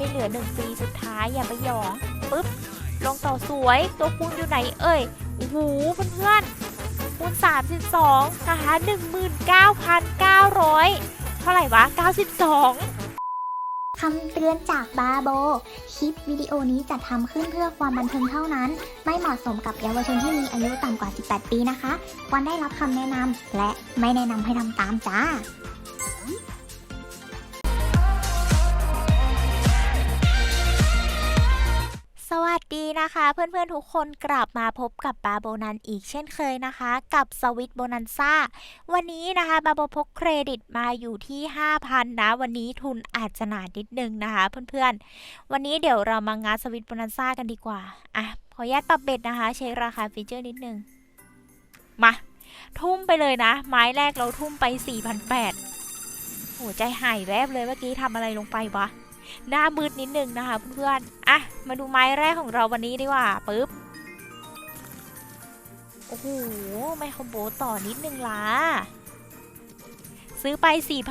ไม่เหลือหนึ่งฟรีสุดท้ายอย่าไปหยองปึ๊บลงต่อสวยตัวคูณอยู่ไหนเอ่ยโอ้โหเพื่อนๆคูณ32นะคะ19,900 เท่าไหร่วะ 92คำเตือนจากบาโบ คลิปวิดีโอนี้จัดทำขึ้นเพื่อความบันเทิงเท่านั้น ไม่เหมาะสมกับเยาวชนที่มีอายุต่ำกว่า 18 ปีนะคะ ควรได้รับคำแนะนำและไม่แนะนำให้ทำตามจ้า สวัสดีนะคะ เพื่อนๆทุกคนกลับมาพบกับบาโบนันอีกเช่นเคยนะคะ กับสวิตโบนันซ่าวันนี้นะคะบาโบพกเครดิตมาอยู่ที่ 5,000 นะ วันนี้ทุนอาจจะหนานิดนึงนะคะ เพื่อนๆ วันนี้เดี๋ยวเรามางานสวิตโบนันซ่ากันดีกว่าอะขออนุญาตปรับเบ็ดนะคะ เช็คราคาฟีเจอร์นิดนึง มา ทุ่มไปเลยนะ ไม้แรกเราทุ่มไป4,800โหใจหายแวบเลยเมื่อกี้ทำอะไรลงไปวะ หน้ามืดนิดนึงนะคะเพื่อนๆอะมาดูไม้แรกของเราวันนี้ดีกว่าปึ๊บโอ้โหไม่คอมโบต่อนิดนึงล่ะซื้อไป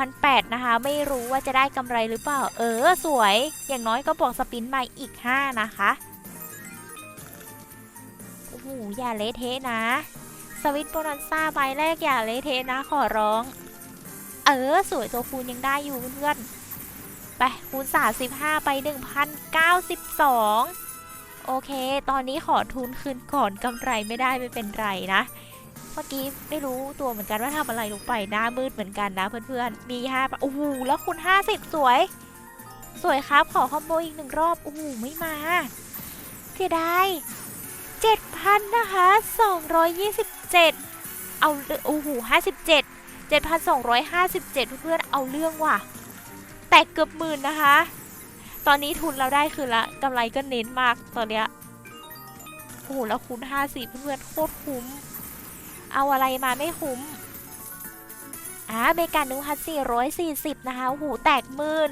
4,800 นะคะ ไม่รู้ว่าจะได้กำไรหรือเปล่า เออ สวย อย่างน้อยก็บอกสปินใหม่อีก 5 นะคะ โอ้โห อย่าเละเทะนะ สวิตโบนันซ่าใบแรกอย่าเละเทะนะ ขอร้อง เออ สวยตัวคูณยังได้อยู่เพื่อน ไปคูณ35 ไป 1,092 โอเค ตอนนี้ขอทุนคืนก่อนกำไรไม่ได้ไม่เป็นไรนะ เมื่อกี้ไม่รู้ตัวเหมือนกันว่าทำอะไรลงไปหน้ามืดเหมือนกันนะเพื่อนๆ มี5โอ้โหแล้วคูณ50 สวย สวยครับขอคอมโบอีกหนึ่งรอบ โอ้โหไม่มา เสียดาย7,000 นะคะ 227 เอา โอ้โห57 7,257 เพื่อนๆ เอาเรื่องว่ะ แตกเกือบหมื่นนะคะ ตอนนี้ทุนเราได้คืนละกำไรก็เน้นมากตอนเนี้ยโอ้โหแล้วคูณ50เพื่อนๆโคตรคุ้ม เอาอะไรมาไม่คุ้มอ่าเมกานึ่งพันสี่ร้อยสี่สิบนะคะโอ้โหแตกหมื่น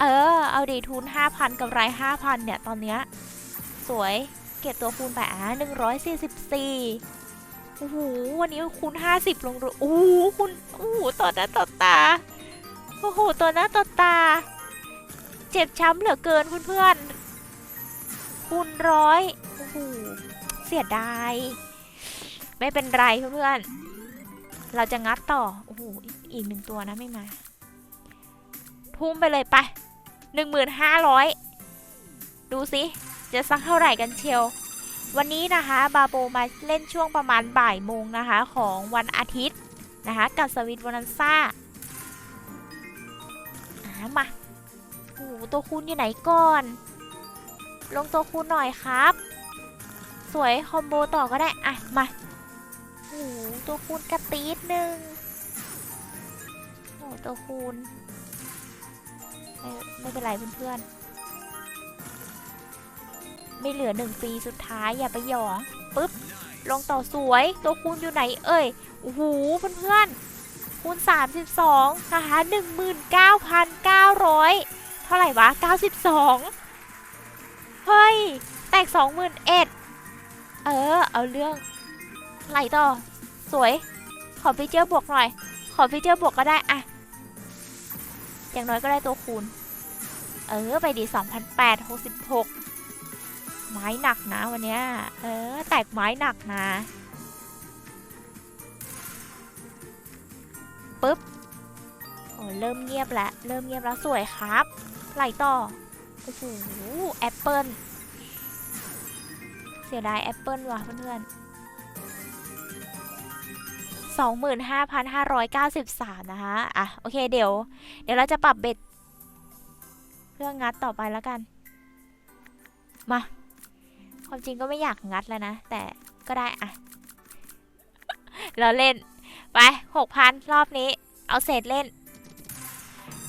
เออ เอาดีทุน5,000กับไร5,000เนี่ยตอนเนี้ยสวยเก็บตัวคูณไปอ่า144โอ้โหวันนี้คูณ50ลงโอ้โหคูณโอ้โหต่อหน้าต่อตา โอ้โห ตัวหน้าตัวตา เจ็บช้ำเหลือเกินเพื่อนๆคูณร้อย โอ้โห เสียดาย ไม่เป็นไรเพื่อนๆ เราจะงัดต่อ โอ้โห อีกหนึ่งตัวนะไม่มา ทุ่มไปเลยไปหนึ่งหมื่นห้าร้อยดูสิ จะสักเท่าไหร่กันเชียว วันนี้นะคะ บาโบมาเล่นช่วงประมาณบ่ายโมงนะคะ ของวันอาทิตย์นะคะ กับสวิตวอนันซ่าอ่า มาโอ้โหตัวคูณอยู่ไหนก่อน ลงตัวคูณหน่อยครับ สวยคอมโบต่อก็ได้อะมาโอ้โหตัวคูณกระตีดหนึ่งโอ้โหตัวคูณไม่ไม่เป็นไรเพื่อนๆ ไม่เหลือหนึ่งฟรีสุดท้ายอย่าไปหยองปึ๊บลงต่อสวยตัวคูณอยู่ไหนเอ่ยโอ้โหเพื่อนๆ คูณ 32 นะคะ 19,900 เท่าไหร่วะ 92 เฮ้ย แตก 21,000 เออ เอาเรื่อง ไหลต่อ สวย ขอฟีเจอร์บวกหน่อย ขอฟีเจอร์บวกก็ได้อะอย่างน้อยก็ได้ตัวคูณ เออ ไปดี 2,866 ไม้หนักนะวันเนี้ย เออ แตกไม้หนักนะ ปึ๊บโอ้เริ่มเงียบแล้วเริ่มเงียบแล้วสวยครับ ไหลต่อโอ้โหแอปเปิลเสียดายแอปเปิลว่ะเพื่อนๆสองหมื่นห้าพันห้าร้อยเก้าสิบสามนะคะอะโอเคเดี๋ยว เดี๋ยวเราจะปรับเบ็ดเพื่องัดต่อไปแล้วกัน มา ความจริงก็ไม่อยากงัดแล้วนะ แต่ก็ได้อะเราเล่น ไปหกพันรอบนี้ เอาเศษเล่น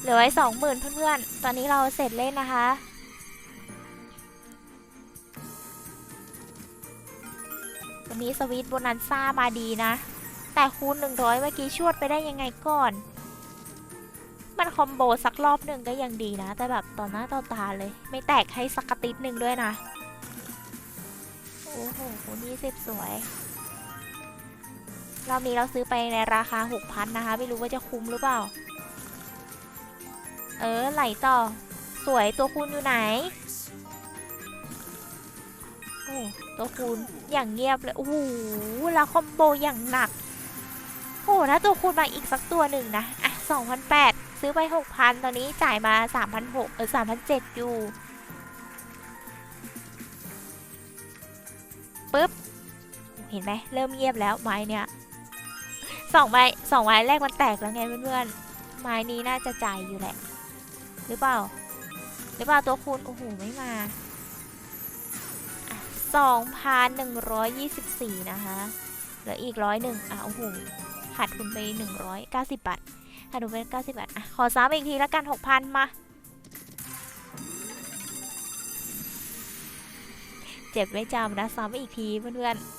เหลือไว้สองหมื่นเพื่อนๆ ตอนนี้เราเสร็จเล่นนะคะ วันนี้สวิตโบนันซ่ามาดีนะ แต่คูณ100เมื่อกี้ชวดไปได้ยังไงก่อน มันคอมโบสักรอบหนึ่งก็ยังดีนะ แต่แบบต่อหน้าต่อตาเลย ไม่แตกให้สักกระติดหนึ่งด้วยนะ โอ้โห นี่สิบสวย รอบนี้เราซื้อไปในราคา 6,000 นะคะ ไม่รู้ว่าจะคุ้มหรือเปล่า เออ ไหลต่อ สวยตัวคูณอยู่ไหน โอ้ ตัวคูณอย่างเงียบเลย โอ้โหแล้วคอมโบอย่างหนัก โอ้ถ้าตัวคูณมาอีกสักตัวหนึ่งนะ อะ2,008ซื้อไป 6,000 ตอนนี้จ่ายมา 3,600 เออ3,007อยู่ปึ๊บ เห็นไหมเริ่มเงียบแล้วไม้เนี่ย สองไม้สองไม้แรกมันแตกแล้วไงเพื่อนๆ ไม้นี้น่าจะจ่ายอยู่แหละ หรือเปล่า หรือเปล่าตัวคูณโอ้โหไม่มาสองพันหนึ่งร้อยยี่สิบสี่นะคะเหลืออีกร้อยหนึ่งอะโอ้โหขาดทุนไปหนึ่งร้อยเก้าสิบบาทขาดทุนไปเก้าสิบบาทอะขอซ้ำอีกทีแล้วกันหกพันมาเจ็บไม่จำนะซ้ำอีกทีเพื่อนๆ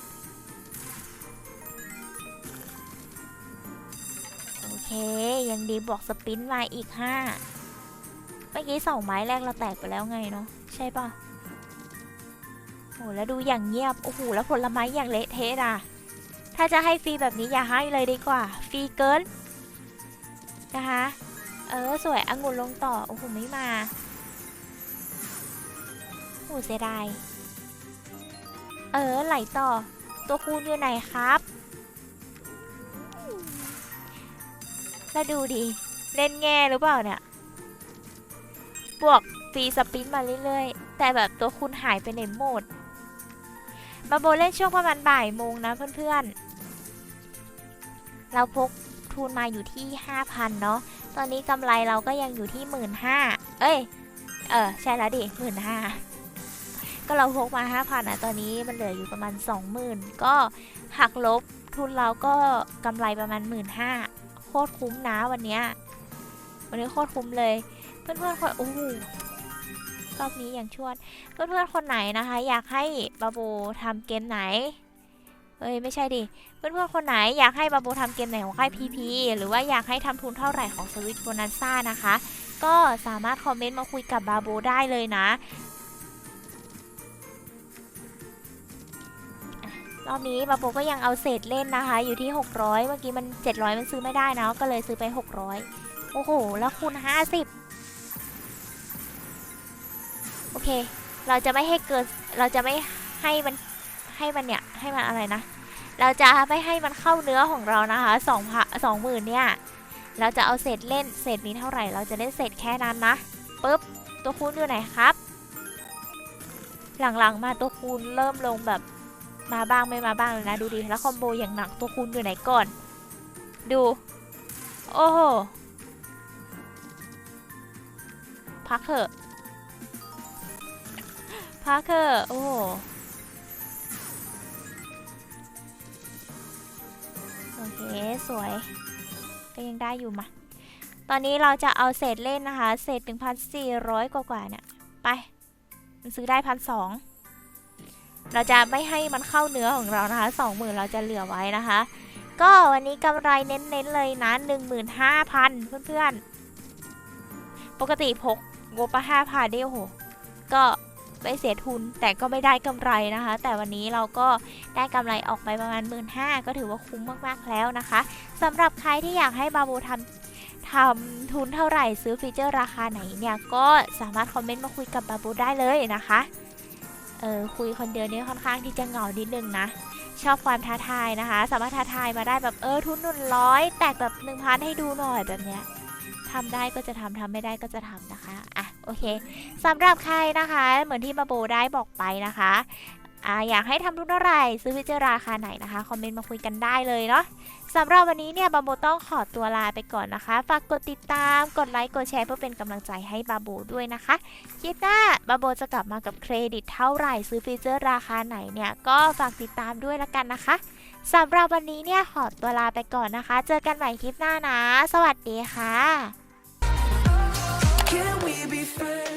ยังดีบอกสปินมาอีกห้าเมื่อกี้สองไม้แรกเราแตกไปแล้วไงเนาะใช่ปะโอ้แล้วดูอย่างเงียบ โอ้โห แล้วผลไม้อย่างเละเทะอะ ถ้าจะให้ฟรีแบบนี้อย่าให้เลยดีกว่า ฟรีเกิน นะคะ เออ สวยองุ่นลงต่อ โอ้โห ไม่มา โอ้เสียดาย เออ ไหลต่อ ตัวคูณอยู่ไหนครับ แล้วดูดิเล่นแง่หรือเปล่าเนี่ย บวกฟรีสปินมาเรื่อยๆ แต่แบบตัวคุณหายไปในโหมด มาโบเล่นช่วงประมาณบ่ายโมงนะเพื่อนๆ เราพกทุนมาอยู่ที่ 5,000 เนาะ ตอนนี้กำไรเราก็ยังอยู่ที่ 15,000 เอ้ย เออ ใช่แล้วดิ 15,000 ก็เราพกมา 5,000อะ ตอนนี้มันเหลืออยู่ประมาณ 20,000 ก็หักลบทุนเราก็กำไรประมาณ 15,000 คตรคุ้มนะวันเนี้ยวันนี้โคตรคุ้มเลย เพื่อนๆคนโอ้โหรอบนี้อย่างชวด เพื่อนๆคนไหนนะคะ อยากให้บาโบทำเกมไหนเอ้ยไม่ใช่ดิ เพื่อนๆคนไหนอยากให้บาโบทำเกมไหนของค่ายพีพีหรือว่าอยากให้ทำทุนเท่าไหร่ของสวิตโบนัสซ่านะคะ ก็สามารถคอมเมนต์มาคุยกับบาโบได้เลยนะ รอบนี้บาโบก็ยังเอาเศษเล่นนะคะ อยู่ที่ 600 เมื่อกี้มัน 700 มันซื้อไม่ได้นะก็เลยซื้อไป 600 โอ้โห แล้วคูณ 50 โอเค เราจะไม่ให้เกินเราจะไม่ให้มันให้มันเนี่ย ให้มันอะไรนะ เราจะไม่ให้มันเข้าเนื้อของเรานะคะสองพัสองหมื่นเนี่ย เราจะเอาเศษเล่นเศษมีเท่าไหร่ เราจะเล่นเศษแค่นั้นนะปึ๊บตัวคูณอยู่ไหนครับ หลังๆมาตัวคูณเริ่มลงแบบ มาบ้างไม่มาบ้างเลยนะดูดิ แล้วคอมโบอย่างหนักตัวคูณอยู่ไหนก่อน ดู โอ้โห พักเถอะ พักเถอะ โอ้โอเค สวย ก็ยังได้อยู่มา ตอนนี้เราจะเอาเศษเล่นนะคะ เศษ 1,400 กว่ากว่าๆเนี่ย ไป มันซื้อได้พันสอง เราจะไม่ให้มันเข้าเนื้อของเรานะคะ20,000เราจะเหลือไว้นะคะ ก็วันนี้กำไรเน้นๆเลยนะ15,000เพื่อนๆ ปกติพกงบมา5,000เดียวโหก็ไม่เสียทุนแต่ก็ไม่ได้กำไรนะคะ แต่วันนี้เราก็ได้กำไรออกไปประมาณ 1 5ื่นก็ถือว่าคุ้มมากๆแล้วนะคะสำหรับใครที่อยากให้บาบูทำทำทุนเท่าไหร่ซื้อฟีเจอร์ราคาไหนเนี่ย ก็สามารถคอมเมนต์มาคุยกับบาบูได้เลยนะคะ เออคุยคนเดียวเนี่ยค่อนข้างที่จะเหงานิดนึงนะ ชอบความท้าทายนะคะ สามารถท้าทายมาได้แบบเออทุนหนึ่งร้อยแตกแบบหนึ่งพันให้ดูหน่อยแบบเนี้ยทำได้ก็จะทำทำไม่ได้ก็จะทำนะคะอะโอเคสำหรับใครนะคะ เหมือนที่มาโบได้บอกไปนะคะ อ่าอยากให้ทำทุนเท่าไรซื้อวิจาราคาไหนนะคะ คอมเมนต์มาคุยกันได้เลยเนาะสำหรับวันนี้เนี่ยบาโบต้องขอตัวลาไปก่อนนะคะ ฝากกดติดตาม กดไลค์ กดแชร์เพื่อเป็นกำลังใจให้บาโบด้วยนะคะคลิปหน้าบาโบจะกลับมากับเครดิตเท่าไหร่ซื้อฟีเจอร์ราคาไหนเนี่ยก็ฝากติดตามด้วยละกันนะคะสำหรับวันนี้เนี่ยขอตัวลาไปก่อนนะคะ เจอกันใหม่คลิปหน้านะ สวัสดีค่ะ Can we be friends?